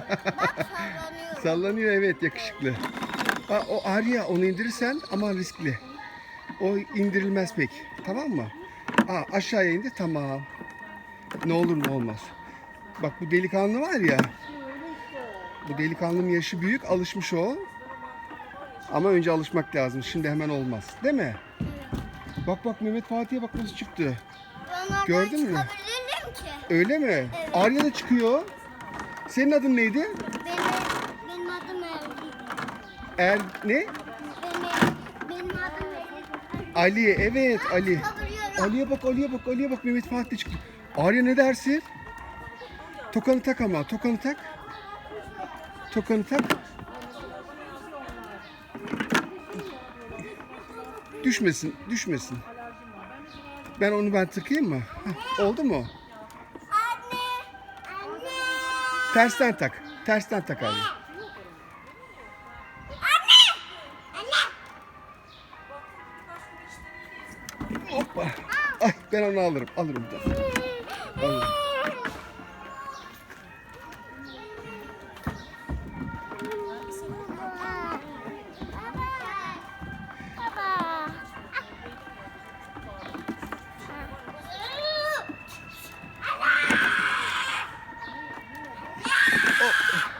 sallanıyor. Sallanıyor evet yakışıklı. Aa, o Arya onu indirirsen ama riskli. O indirilmez pek. Tamam mı? Aa, aşağıya indi tamam. Ne olur ne olmaz. Bak bu delikanlı var ya. Bu delikanlının yaşı büyük alışmış o. Ama önce alışmak lazım. Şimdi hemen olmaz. Değil mi? Bak bak Mehmet Fatih'e bak nasıl çıktı. Gördün mü? ki. Öyle mi? Evet. Arya da çıkıyor. Senin adın neydi? Benim, benim adım Erdi. Er ne? Benim, benim adım Erdi. Ali. Evet Ali. Ali'ye bak, Ali'ye bak, Ali'ye bak Mehmet Fatih çıktı. Arya ne dersin? Tokanı tak ama, tokanı tak. Tokanı tak. Düşmesin, düşmesin. Ben onu ben takayım mı? Heh, oldu mu? Tersten tak. Tersten tak Ali. Hoppa. Ay ben onu alırım. Alırım. Alırım. あっ!